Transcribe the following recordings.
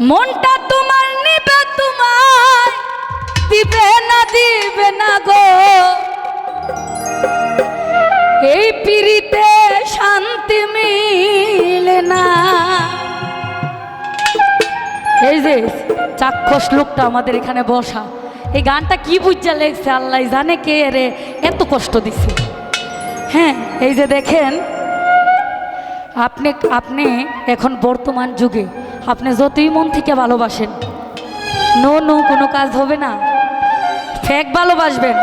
মনটা তোমার নিবে তোমার দিবে না দিবে না গো। এই পিড়িতে শান্তি মিলে না। এই যে, চাক্ষুষ লোকটা আমাদের এখানে বসা। এই গানটা কি বুঝা লেগছে? আল্লাহ জানে কে রে, এত কষ্ট দিছে। হ্যাঁ এই যে দেখেন, আপনি আপনি এখন বর্তমান যুগে আপনি যতই মন থেকে ভালোবাসেন। নো নো, কোনো কাজ হবে না। ফেক ভালোবাসবেন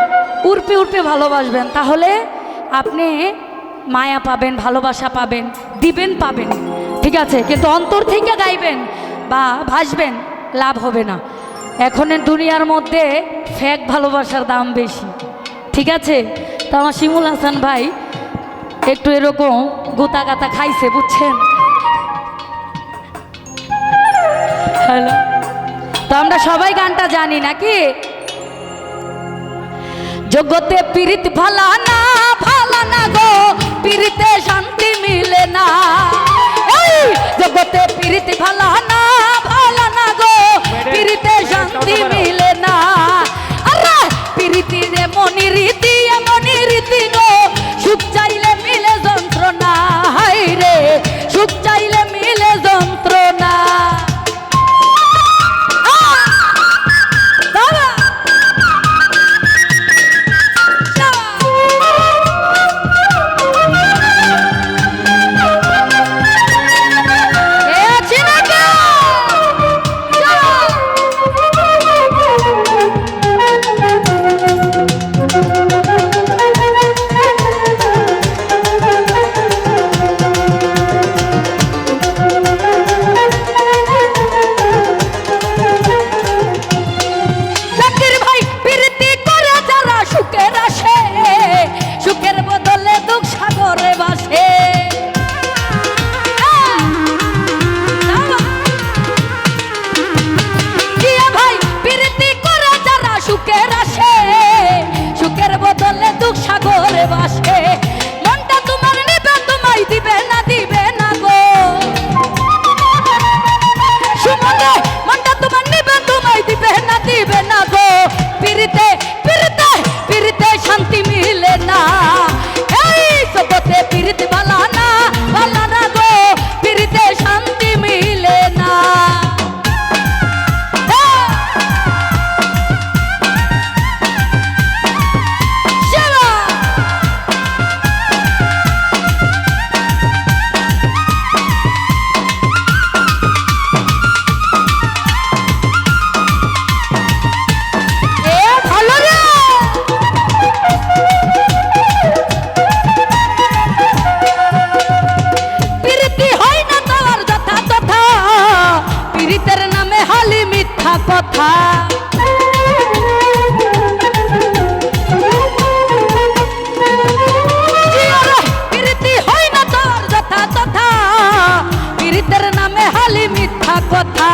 উর্পে উর্পে ভালোবাসবেন। তাহলে আপনি মায়া পাবেন, ভালোবাসা পাবেন, দিবেন পাবেন। ঠিক আছে? কিন্তু অন্তর থেকে গাইবেন বা ভাসবেন, লাভ হবে না। এখনের দুনিয়ার মধ্যে ফেক ভালোবাসার দাম বেশি। ঠিক আছে? তো আমার শিমুল হাসান ভাই একটু এরকম গোতা গাতা খাইছে, বুঝছেন? হ্যালো তো আমরা সবাই গানটা জানি নাকি? জগতে পীড়িত ভালা না ভালা না গো পীড়িতে শান্তি মিলে না। জগতে পীড়িত ভালা না ভালা না গো পীড়িতে শান্তি মিলে না। আরে পীড়িতি রে মনি নামে হালি মিথ্যা কথা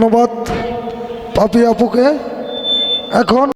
ধন্যবাদ পাপি আপুকে। এখন